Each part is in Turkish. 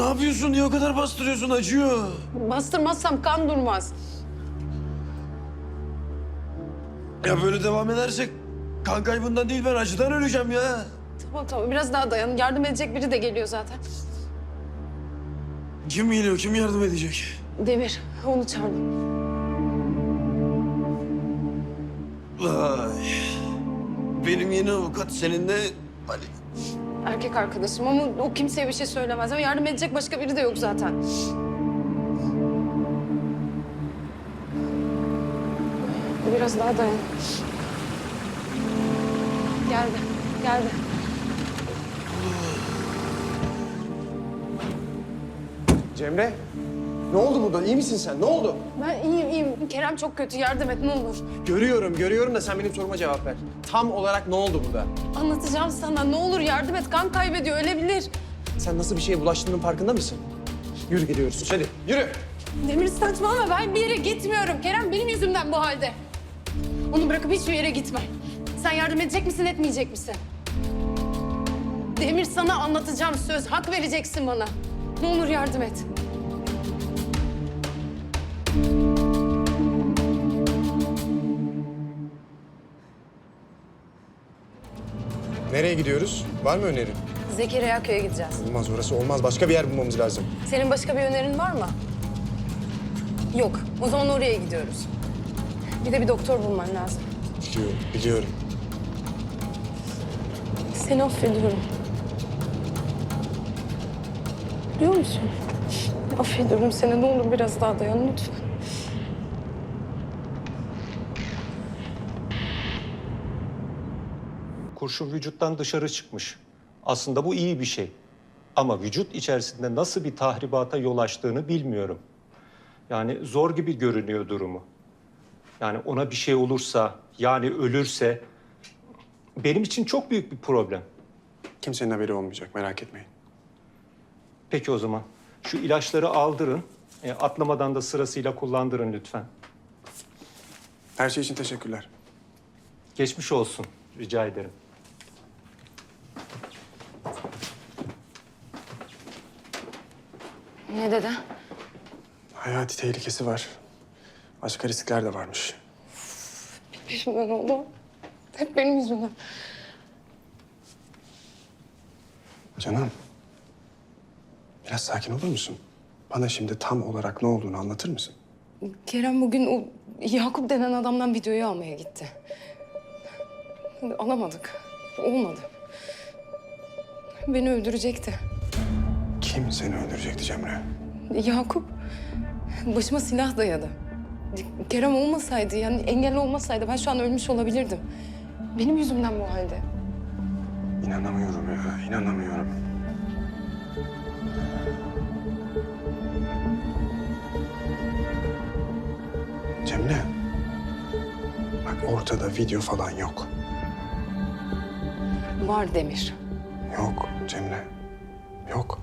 Ne yapıyorsun? Niye o kadar bastırıyorsun? Acıyor. Bastırmazsam kan durmaz. Ya böyle devam edersek kan kaybından değil ben acıdan öleceğim ya. Tamam tamam biraz daha dayan. Yardım edecek biri de geliyor zaten. Kim geliyor? Kim yardım edecek? Demir onu çağırdım. Vay. Benim yeni avukat seninle hani Erkek arkadaşım ama o kimseye bir şey söylemez. Ama yardım edecek başka biri de yok zaten. Biraz daha dayan. Geldi, geldi. Cemre, ne oldu burada? İyi misin sen? Ne oldu? Ben iyiyim, iyiyim. Kerem çok kötü. Yardım et ne olur. Görüyorum, görüyorum da sen benim soruma cevap ver. Tam olarak ne oldu burada? Anlatacağım sana. Ne olur yardım et. Kan kaybediyor, ölebilir. Sen nasıl bir şeye bulaştığının farkında mısın? Yürü gidiyoruz. Hadi yürü. Demir saçmalama. Ben bir yere gitmiyorum. Kerem benim yüzümden bu halde. Onu bırakıp hiçbir yere gitme. Sen yardım edecek misin, etmeyecek misin? Demir sana anlatacağım söz. Hak vereceksin bana. Ne olur yardım et. Nereye gidiyoruz? Var mı önerin? Zekeriya köye gideceğiz. Olmaz orası olmaz. Başka bir yer bulmamız lazım. Senin başka bir önerin var mı? Yok. O zaman oraya gidiyoruz. Bir de bir doktor bulman lazım. Biliyorum, biliyorum. Seni affediyorum. Biliyor musun? Affediyorum seni. Ne olur biraz daha dayan lütfen. Kurşun vücuttan dışarı çıkmış. Aslında bu iyi bir şey. Ama vücut içerisinde nasıl bir tahribata yol açtığını bilmiyorum. Yani zor gibi görünüyor durumu. Yani ona bir şey olursa, yani ölürse benim için çok büyük bir problem. Kimsenin haberi olmayacak merak etmeyin. Peki o zaman şu ilaçları aldırın. e, atlamadan da sırasıyla kullandırın lütfen. Her şey için teşekkürler. Geçmiş olsun. Rica ederim. Ne dedi? Hayati tehlikesi var. Başka riskler de varmış. Peşimden oldu. Hep benim yüzümden. Canım. Biraz sakin olur musun? Bana şimdi tam olarak ne olduğunu anlatır mısın? Kerem bugün o Yakup denen adamdan videoyu almaya gitti. Alamadık. Olmadı. Beni öldürecekti. Kim seni öldürecekti Cemre? Yakup başıma silah dayadı. Kerem olmasaydı yani engel olmasaydı ben şu an ölmüş olabilirdim. Benim yüzümden bu halde. İnanamıyorum ya, inanamıyorum. Cemre. Bak ortada video falan yok. Var Demir. Yok Cemre. Yok.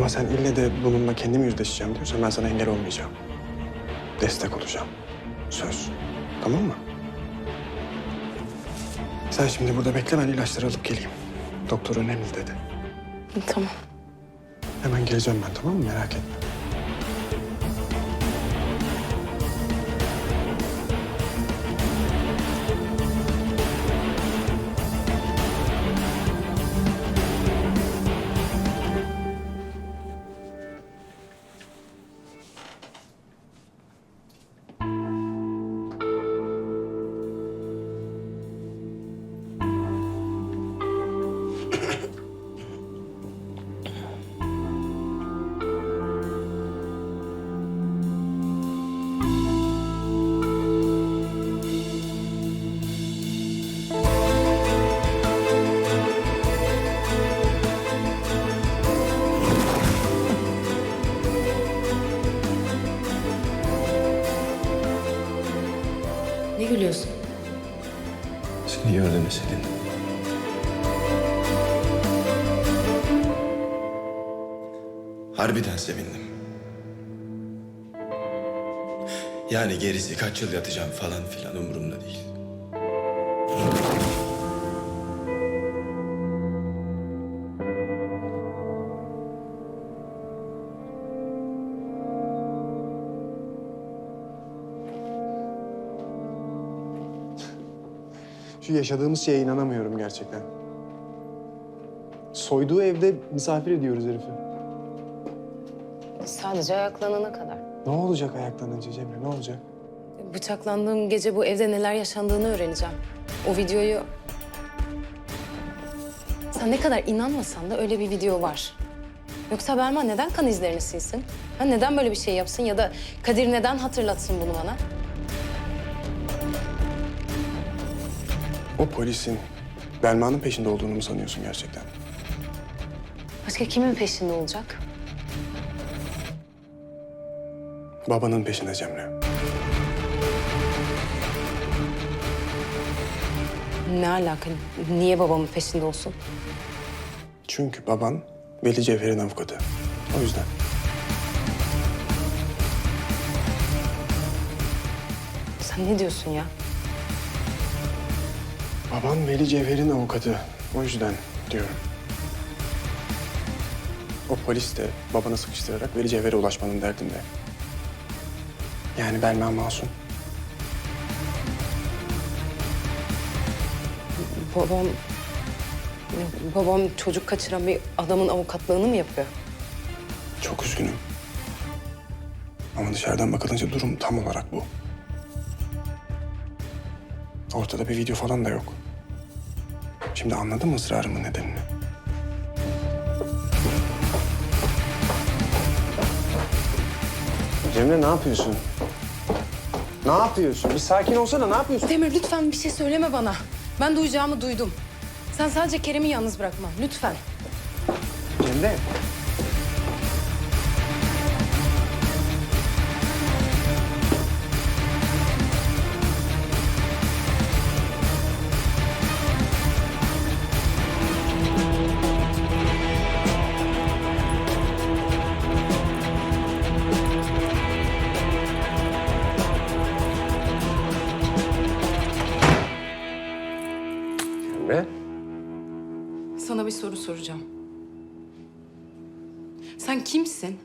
Ama sen ille de bununla kendim yüzleşeceğim diyorsan ben sana engel olmayacağım. Destek olacağım. Söz. Tamam mı? Sen şimdi burada bekle ben ilaçları alıp geleyim. Doktor önemli dedi. Tamam. Hemen geleceğim ben tamam mı? Merak etme. Sevindim. Harbiden sevindim. Yani gerisi kaç yıl yatacağım falan filan umurumda değil. Şu yaşadığımız şeye inanamıyorum gerçekten. Soyduğu evde misafir ediyoruz herifi. Sadece ayaklanana kadar. Ne olacak ayaklanınca Cemre, ne olacak? Bıçaklandığım gece bu evde neler yaşandığını öğreneceğim. O videoyu... Sen ne kadar inanmasan da öyle bir video var. Yoksa Berma neden kan izlerini silsin? Ha, neden böyle bir şey yapsın ya da Kadir neden hatırlatsın bunu bana? O polisin Belma'nın peşinde olduğunu mu sanıyorsun gerçekten? Başka kimin peşinde olacak? Babanın peşinde Cemre. Ne alaka? Niye babamın peşinde olsun? Çünkü baban Veli Cevher'in avukatı. O yüzden. Sen ne diyorsun ya? Baban Veli Cevher'in avukatı. O yüzden diyorum. O polis de babanı sıkıştırarak Veli Cevher'e ulaşmanın derdinde. Yani Belma masum. Babam... Babam çocuk kaçıran bir adamın avukatlığını mı yapıyor? Çok üzgünüm. Ama dışarıdan bakılınca durum tam olarak bu. Ortada bir video falan da yok. Şimdi anladın mı ısrarımın nedenini? Cemre ne yapıyorsun? Ne yapıyorsun? Bir sakin olsana ne yapıyorsun? Demir lütfen bir şey söyleme bana. Ben duyacağımı duydum. Sen sadece Kerem'i yalnız bırakma. Lütfen. Cemre. Cemre, soracağım. Sen kimsin?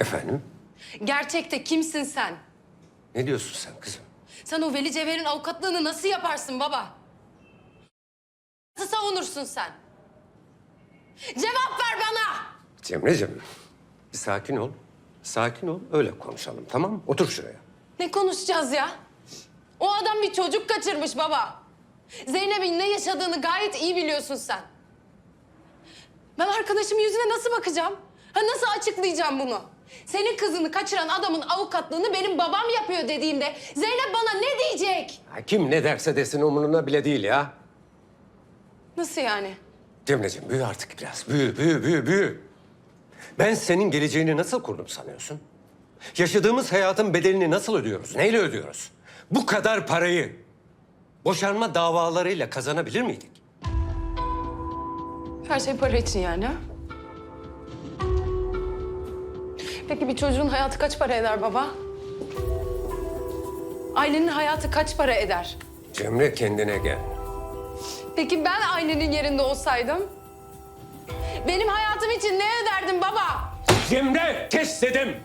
efendim? Gerçekte kimsin sen? Ne diyorsun sen kızım? Sen o Veli Cevher'in avukatlığını nasıl yaparsın baba? Nasıl savunursun sen? Cevap ver bana! Cemre'cim, bir sakin ol. Sakin ol, öyle konuşalım tamam mı? Otur şuraya. Ne konuşacağız ya? O adam bir çocuk kaçırmış baba. Zeynep'in ne yaşadığını gayet iyi biliyorsun sen. Ben arkadaşımın yüzüne nasıl bakacağım? Ha nasıl açıklayacağım bunu? Senin kızını kaçıran adamın avukatlığını benim babam yapıyor dediğimde Zeynep bana ne diyecek? Ha, kim ne derse desin umurunda bile değil ya. Nasıl yani? Cemre'cim büyü artık biraz. Büyü, büyü, büyü, büyü. Ben senin geleceğini nasıl kurdum sanıyorsun? Yaşadığımız hayatın bedelini nasıl ödüyoruz? Neyle ödüyoruz? Bu kadar parayı boşanma davalarıyla kazanabilir miydik? Her şey para için yani ha? Peki bir çocuğun hayatı kaç para eder baba? Ailenin hayatı kaç para eder? Cemre kendine gel. Peki ben ailenin yerinde olsaydım? Benim hayatım için ne öderdin baba? Cemre kes dedim.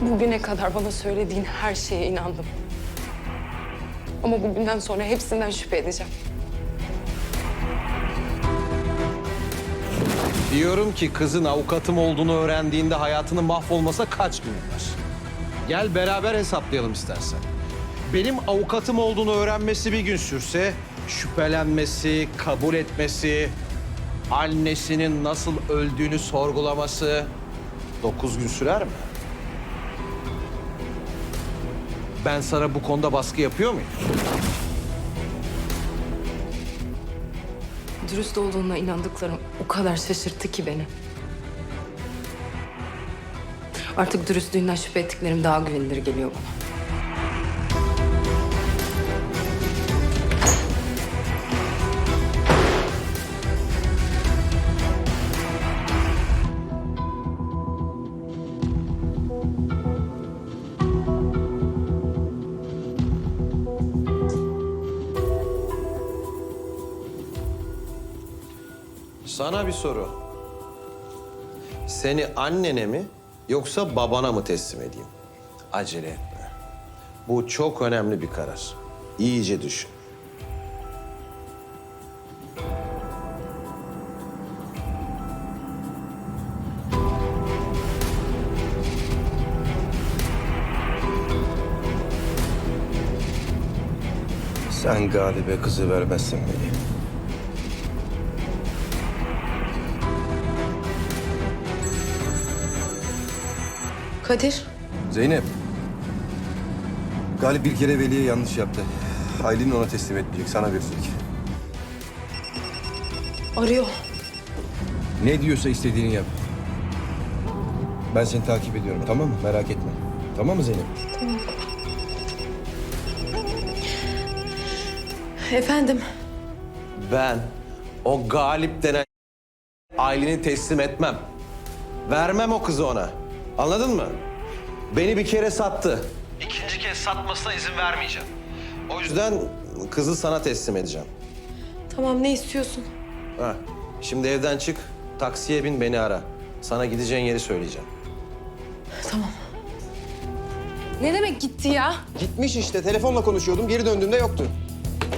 Bugüne kadar bana söylediğin her şeye inandım. Ama bugünden sonra hepsinden şüphe edeceğim. Diyorum ki kızın avukatım olduğunu öğrendiğinde hayatının mahvolmasa kaç gün var? Gel beraber hesaplayalım istersen. Benim avukatım olduğunu öğrenmesi bir gün sürse, şüphelenmesi, kabul etmesi, annesinin nasıl öldüğünü sorgulaması dokuz gün sürer mi? Ben sana bu konuda baskı yapıyor muyum? Dürüst olduğuna inandıklarım o kadar şaşırttı ki beni. Artık dürüstlüğünden şüphe ettiklerim daha güvenilir geliyor bana. Sana bir soru. Seni annene mi yoksa babana mı teslim edeyim? acele etme. Bu çok önemli bir karar. İyice düşün. Sen Galip'e kızı vermezsin beni. Kadir. Zeynep. Galip bir kere Veli'ye yanlış yaptı. Aylin'i ona teslim etmeyecek, sana verecek. Arıyor. Ne diyorsa istediğini yap. Ben seni takip ediyorum, tamam mı? Merak etme. Tamam mı Zeynep? Efendim. Ben o Galip denen Aylin'i teslim etmem. Vermem o kızı ona. Anladın mı? Beni bir kere sattı. İkinci kez satmasına izin vermeyeceğim. O yüzden kızı sana teslim edeceğim. Tamam ne istiyorsun? Ha. Şimdi evden çık, taksiye bin beni ara. Sana gideceğin yeri söyleyeceğim. Tamam. Ne demek gitti ya? Gitmiş işte. Telefonla konuşuyordum. Geri döndüğümde yoktu.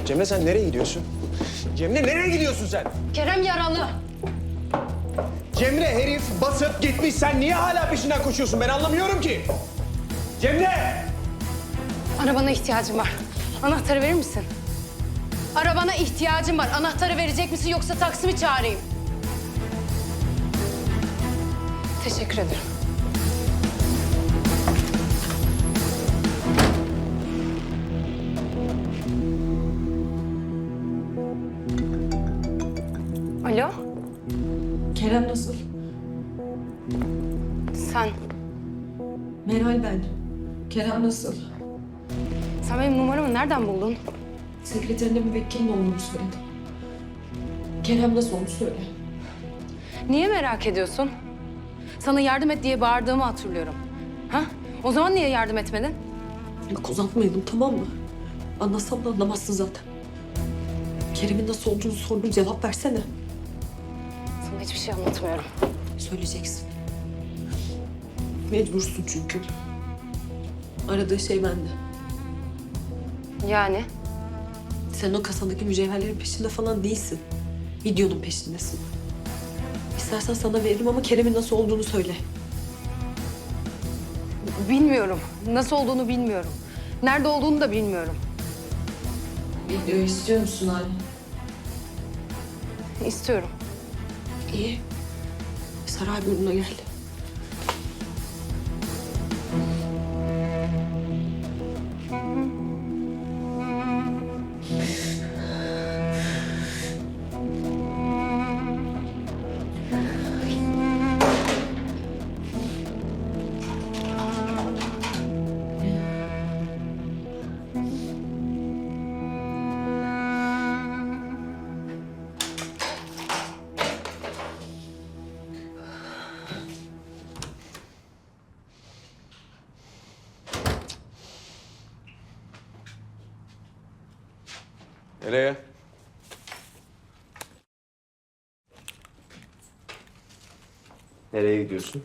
Cemre sen nereye gidiyorsun? Cemre nereye gidiyorsun sen? Kerem yaralı. Cemre herif basıp gitmiş. Sen niye hala peşinden koşuyorsun? Ben anlamıyorum ki. Cemre! Arabana ihtiyacım var. Anahtarı verir misin? Arabana ihtiyacım var. Anahtarı verecek misin yoksa taksi mi çağırayım? Teşekkür ederim. Kerem nasıl? sen. Meral ben. Kerem nasıl? Sen benim numaramı nereden buldun? Sekreterine müvekkilin olduğunu söyledi. Kerem nasıl onu söyle. Niye merak ediyorsun? Sana yardım et diye bağırdığımı hatırlıyorum. Ha? O zaman niye yardım etmedin? Bak uzatmayalım tamam mı? Anlasam da anlamazsın zaten. Kerem'in nasıl olduğunu sordum cevap versene. Hiçbir şey anlatmıyorum. Söyleyeceksin. Mecbursun çünkü. Aradığı şey bende. Yani? Sen o kasadaki mücevherlerin peşinde falan değilsin. Videonun peşindesin. İstersen sana veririm ama Kerem'in nasıl olduğunu söyle. Bilmiyorum. Nasıl olduğunu bilmiyorum. Nerede olduğunu da bilmiyorum. Video istiyor musun Ali? İstiyorum. İyi. Sarayburnu'na gel. Nereye? Nereye gidiyorsun?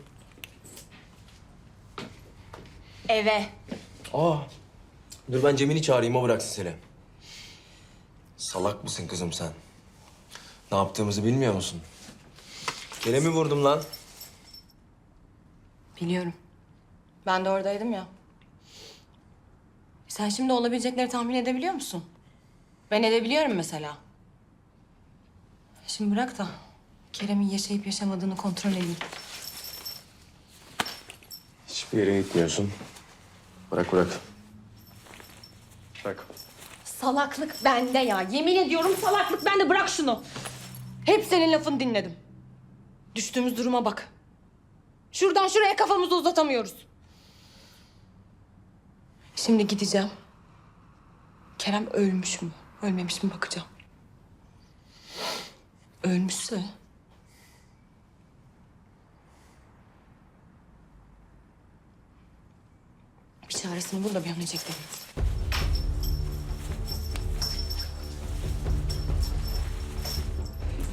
Eve. Aa, dur ben Cemil'i çağırayım o bıraksın seni. Salak mısın kızım sen? Ne yaptığımızı bilmiyor musun? Kerem'i vurdum lan. Biliyorum. Ben de oradaydım ya. Sen şimdi olabilecekleri tahmin edebiliyor musun? Ben edebiliyorum mesela. Şimdi bırak da Kerem'in yaşayıp yaşamadığını kontrol edeyim. Hiçbir yere gitmiyorsun. Bırak bırak. Bırak. Salaklık bende ya. Yemin ediyorum salaklık bende. Bırak şunu. Hep senin lafını dinledim. Düştüğümüz duruma bak. Şuradan şuraya kafamızı uzatamıyoruz. Şimdi gideceğim. Kerem ölmüş mü, ölmemiş mi bakacağım. Ölmüşse... Bir çaresini bul da bir an önce gidelim.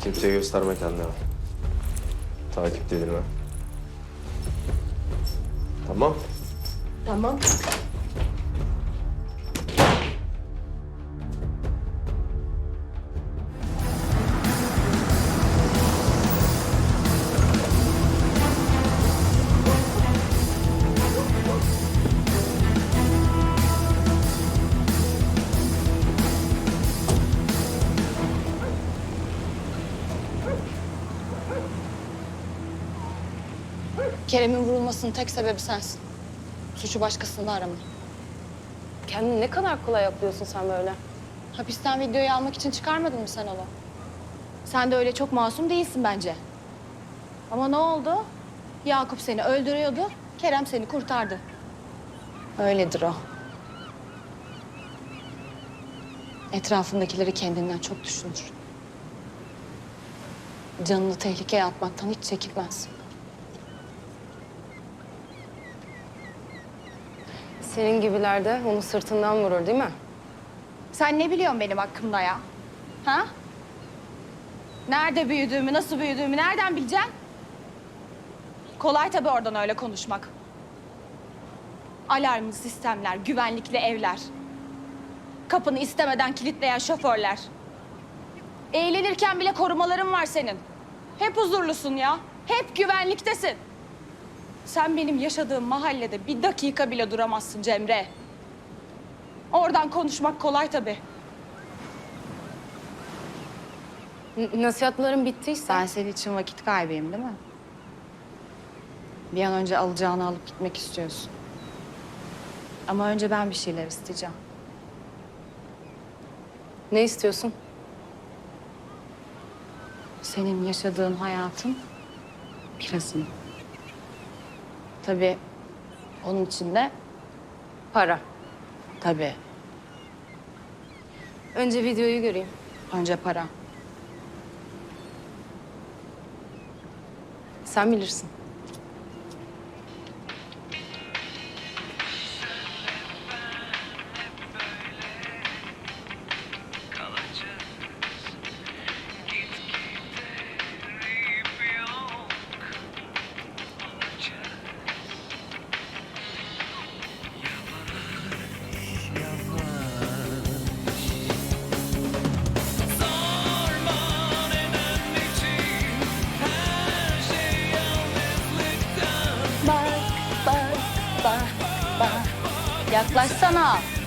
Kimseye gösterme kendini. Takip edilme. Tamam. Tamam. Vurulmasının tek sebebi sensin. Suçu başkasında arama. Kendini ne kadar kolay yapıyorsun sen böyle. Hapisten videoyu almak için çıkarmadın mı sen onu? Sen de öyle çok masum değilsin bence. Ama ne oldu? Yakup seni öldürüyordu, Kerem seni kurtardı. Öyledir o. Etrafındakileri kendinden çok düşünür. Canını tehlikeye atmaktan hiç çekinmez. Senin gibiler de onu sırtından vurur değil mi? Sen ne biliyorsun benim hakkımda ya? Ha? Nerede büyüdüğümü, nasıl büyüdüğümü nereden bileceksin? Kolay tabii oradan öyle konuşmak. Alarmlı sistemler, güvenlikli evler. Kapını istemeden kilitleyen şoförler. Eğlenirken bile korumaların var senin. Hep huzurlusun ya. Hep güvenliktesin. Sen benim yaşadığım mahallede bir dakika bile duramazsın Cemre. Oradan konuşmak kolay tabii. N- nasihatlerin bittiyse. Ben senin için vakit kaybıyım değil mi? Bir an önce alacağını alıp gitmek istiyorsun. Ama önce ben bir şeyler isteyeceğim. Ne istiyorsun? Senin yaşadığın hayatın birazını. Tabii onun için de Para. tabii Önce videoyu göreyim. önce para. Sen bilirsin. Yaklaşsana. Demir.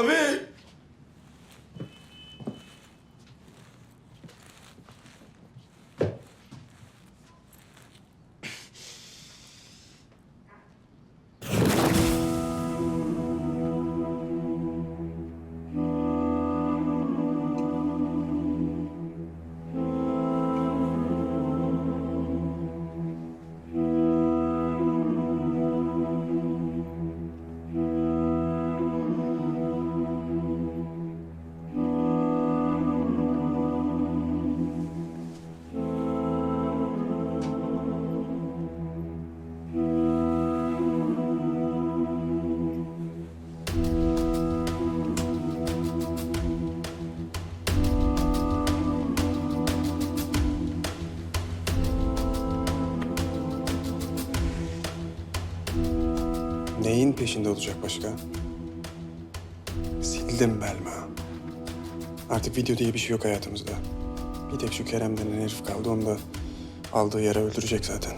Abi! Peşinde olacak başka? Sildim Belma. Artık video diye bir şey yok hayatımızda. Bir tek şu Kerem denen herif kaldı. Onu da aldığı yere öldürecek zaten.